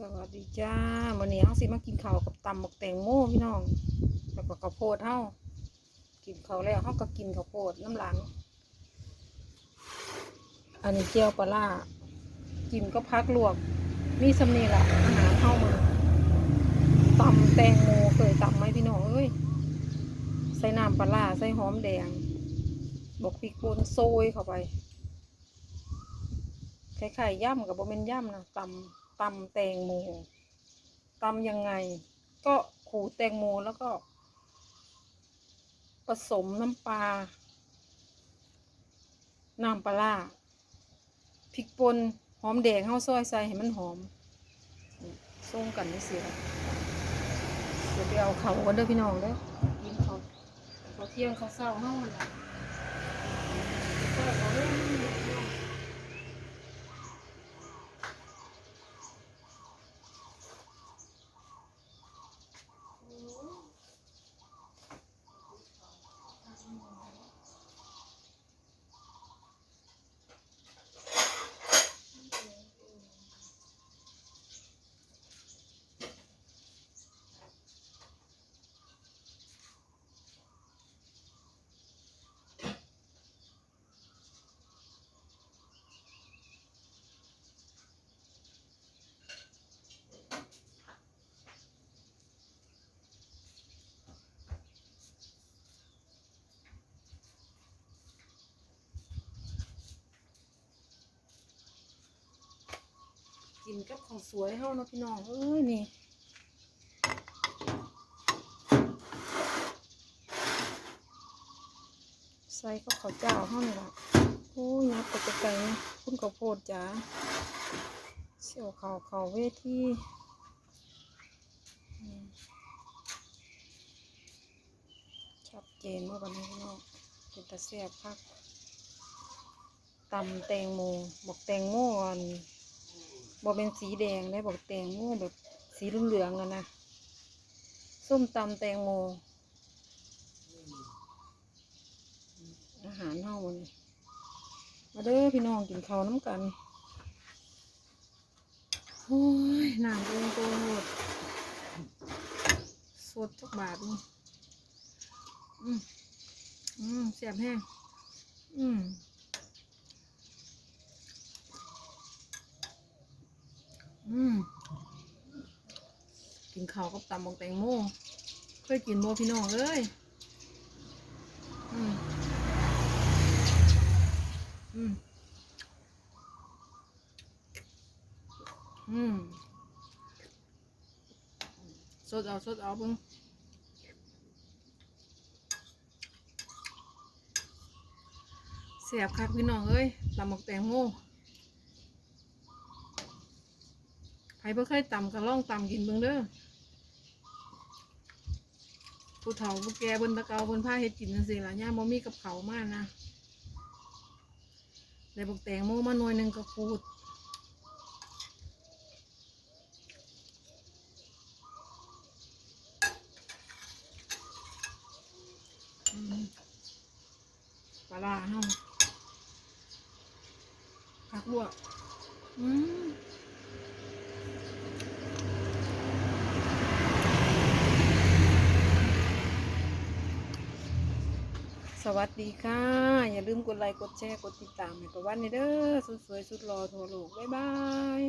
สวัสดีจ้าวันนี้เฮาสิมากินข้าวกับตำบักแตงโมพี่น้องแล้วก็ข้าวโพดเฮากินข้าวแล้วเฮาก็กินข้าวโพดน้ำหลัง อันนี้เจียวปลาร้ากินก็พักลวก มีสำนีละอาหารเฮามือตำแตงโมเคยตำไหมพี่น้องเอ้ยใส่น้ำปลาร้าใส่หอมแดงบอกพริกป่นโซยเข้าไปคล้ายๆย่ำกับโบเมนย่ำนะตำ ตำแตงโมตำยังไง ก็ขูดแตงโมแล้วก็ ผสมน้ำปลา น้ำปลาพริกป่นหอมแดงเข้าซอยใส่ให้มันหอมส่งกันนี่เสิละเดี๋ยวไปเอาเขากันเด้อพี่น้องเด้อกินเขาเขาเที่ยงเขาเศร้าเฮาหั่นล่ะเดี๋ยวก็เอาเรื่องนี้พี่น้อง กินกับข้าวสวยเฮาเนาะพี่น้องเอ้ยนี่ใส่กับข้าวเจ้าเฮานี่ล่ะโอ้ยยับไปไกลๆนะคุณข้าวโพดจ๋าเสี่ยวขาวขาวเวทีชัดเจนว่าวันนี้พี่น้องเป็นตาแซ่บคักตำแตงโมบอกแตงโมก่อน บอกเป็นสีแดงได้บอกแตงโมแบบสีเหลืองๆอะนะ ส้มตำแตงโม อาหารเฮาวันมาเด้อพี่น้องกินข้าวน้ำกัน โอ้ยน้ำโกงโกงหดสดทุกบาทนี่อืมอืมแซ่บแห้งอืม อืมกินข้าวกับตำบักแตงโมเคยกินโมพี่น้องเอ้ยอืมอืมอืมสดเอาสดเอาเบิ่งเสียบคักพี่น้องเอ้ยตำบักแตงโม ใค รเพิ่เคยตำก็ลองตำกินเบิ่งเด้อผู้เฒ่าผู้แก่บนตะเกาบนผ้าเฮ็ดกินจังซี่ล่ะย่ามบ่มีกับเขาวมานะได้บักแตงโมมาหน่วยหนึงก็ขูดอืมปลาร้าเฮาผักลวกอืม สวัสดีค่ะ อย่าลืมกดไลค์ กดแชร์ กดติดตามให้ประวันนี่เด้อสุดสวยสุดรอทั่วโลก บ๊ายบาย